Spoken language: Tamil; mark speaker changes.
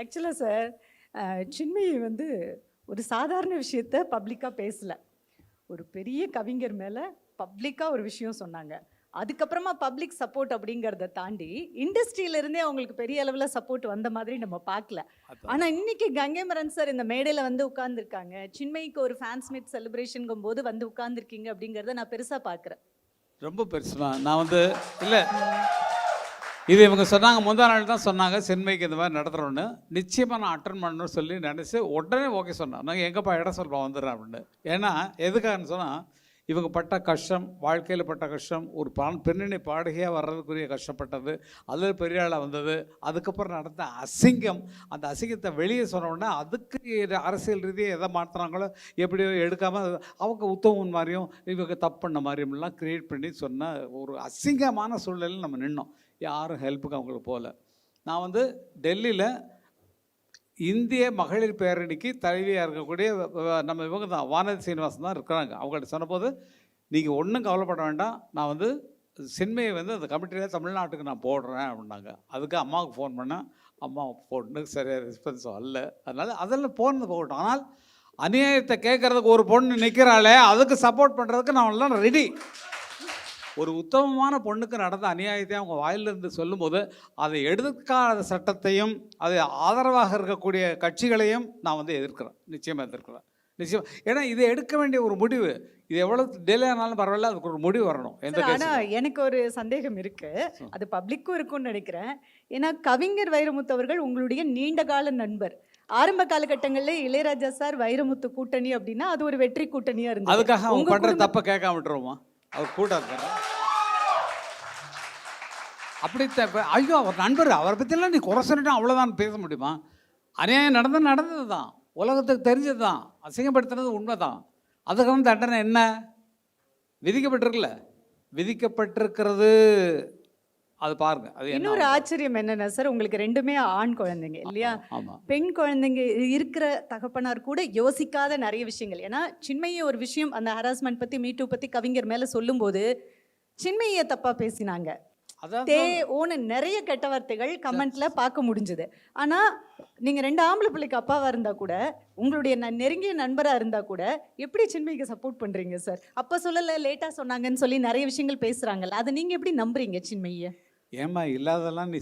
Speaker 1: ஆக்சுவலாக சார் சின்மயி வந்து ஒரு சாதாரண விஷயத்த பப்ளிக்காக பேசல. ஒரு பெரிய கவிஞர் மேலே பப்ளிக்காக ஒரு விஷயம் சொன்னாங்க. அதுக்கப்புறமா பப்ளிக் சப்போர்ட் அப்படிங்கிறத தாண்டி இண்டஸ்ட்ரியில இருந்தே அவங்களுக்கு பெரிய அளவில் சப்போர்ட் வந்த மாதிரி நம்ம பார்க்கல. ஆனா இன்னைக்கு கங்கை மரன் சார் இந்த மேடையில வந்து உட்கார்ந்துருக்காங்க. சின்மயிக்கு ஒரு ஃபேன்ஸ் மீட் செலிப்ரேஷனுங்கும் போது வந்து உட்கார்ந்துருக்கீங்க அப்படிங்கிறத நான் பெருசா பார்க்குறேன்.
Speaker 2: ரொம்ப பெருசுமா நான் வந்து இல்லை இது இவங்க சொன்னாங்க முந்தா நாள் தான் சொன்னாங்க சென்மைக்கு இந்த மாதிரி நடத்துகிறோன்னு நிச்சயமாக நான் அட்டன் பண்ணணும்னு சொல்லி நினச்சி உடனே ஓகே சொன்னேன். நாங்கள் எங்கேப்பா இடம் சொல்கிறோம் வந்துடுறேன் அப்படின்னு. ஏன்னா எதுக்காகன்னு சொன்னால் இவங்க பட்ட கஷ்டம் வாழ்க்கையில் பட்ட கஷ்டம் ஒரு பான் பெண்ணினை பாடகையாக வர்றதுக்குரிய கஷ்டப்பட்டது அதில் பெரிய ஆளாக வந்தது அதுக்கப்புறம் நடந்த அசிங்கம் அந்த அசிங்கத்தை வெளியே சொன்ன அதுக்கு அரசியல் ரீதியாக எதை மாற்றுறாங்களோ எப்படியோ எடுக்காமல் அவங்க உத்தவன் மாதிரியும் இவங்க தப்பு பண்ண மாதிரியும்லாம் க்ரியேட் பண்ணி சொன்ன ஒரு அசிங்கமான சூழ்நிலையில் நம்ம நின்னோம். யாரும் ஹெல்ப்புக்கு அவங்களுக்கு போகல. நான் வந்து டெல்லியில் இந்திய மகளிர் பேரணிக்கு தலைவியாக இருக்கக்கூடிய நம்ம இவங்க தான் வானதி சீனிவாசன் தான் இருக்கிறாங்க. அவங்கள்ட்ட சொன்னபோது நீங்கள் ஒன்றும் கவலைப்பட வேண்டாம். நான் வந்து சின்மையை வந்து அந்த கமிட்டியில் தமிழ்நாட்டுக்கு நான் போடுறேன் அப்படின்னாங்க. அதுக்கு அம்மாவுக்கு ஃபோன் பண்ணேன். அம்மா பொண்ணு சரியாக ரெஸ்பான்ஸ் அல்ல அதனால் அதெல்லாம் போனது போகட்டும். ஆனால் அநியாயத்தை கேட்கறதுக்கு ஒரு பொண்ணு நிற்கிறாளே அதுக்கு சப்போர்ட் பண்ணுறதுக்கு நான் எல்லாம் ரெடி ஒரு உத்தமமான பொண்ணுக்கு நடந்த அநியாயத்தை அவங்க வாயிலிருந்து சொல்லும்போது அதை எடுக்காத சட்டத்தையும் அது ஆதரவாக இருக்கக்கூடிய கட்சிகளையும் நான் வந்து எதிர்க்கிறேன். நிச்சயமாக எதிர்க்கிறேன். நிச்சயம். ஏன்னா இதை எடுக்க வேண்டிய ஒரு முடிவு இது எவ்வளோ டிலே ஆனாலும் பரவாயில்ல அதுக்கு ஒரு முடிவு வரணும் எந்த
Speaker 1: ஆனா எனக்கு ஒரு சந்தேகம் இருக்கு. அது பப்ளிக்கும் இருக்கும்னு நினைக்கிறேன். ஏன்னா கவிஞர் வைரமுத்து அவர்கள் உங்களுடைய நீண்ட கால நண்பர். ஆரம்ப காலகட்டங்கள்ல இளையராஜா சார் வைரமுத்து கூட்டணி அப்படின்னா அது ஒரு வெற்றி கூட்டணியா இருந்தது.
Speaker 2: அதுக்காக அவங்க
Speaker 1: குடும்ப-
Speaker 2: தப்பை கேட்காம விட்டுருவோமா? அவர் கூட அப்படி ஐயோ அவர் நண்பர் அவரை பற்றிலாம் நீ குறை சொல்லிட்டா அவ்வளோதான் பேச முடியுமா? அநியாயம் நடந்தது நடந்தது தான் உலகத்துக்கு தெரிஞ்சது தான் அசிங்கப்படுத்துனது உண்மை தான் அதுக்கான தண்டனை என்ன? விதிக்கப்பட்டிருக்குல்ல. விதிக்கப்பட்டிருக்கிறது அது பாருங்க அது
Speaker 1: இன்னொரு ஆச்சரியம் என்னன்னா சார் உங்களுக்கு ரெண்டுமே ஆண் குழந்தைங்க இல்லையா? பெண் குழந்தைங்க இருக்கிற தகப்பனார் கூட யோசிக்காத நிறைய விஷயங்கள். ஏன்னா சின்மையை ஒரு விஷயம் அந்த ஹராஸ்மெண்ட் பத்தி மீட்டு பத்தி கவிஞர் மேல சொல்லும்போது சின்மையை தப்பா பேசினாங்க. தே ஓன நிறைய கெட்ட வார்த்தைகள் கமெண்ட்ல பார்க்க முடிஞ்சது. ஆனா நீங்க ரெண்டு ஆம்பளை பிள்ளைக்கு அப்பாவா இருந்தா கூட உங்களுடைய நெருங்கிய நண்பரா இருந்தா கூட எப்படி சின்மைக்கு சப்போர்ட் பண்றீங்க சார்? அப்ப சொல்லல லேட்டா சொன்னாங்கன்னு சொல்லி நிறைய விஷயங்கள் பேசுறாங்கல்ல அதை நீங்க எப்படி நம்புறீங்க சின்மைய
Speaker 2: ஏம்மா இல்லாதெல்லாம் நீ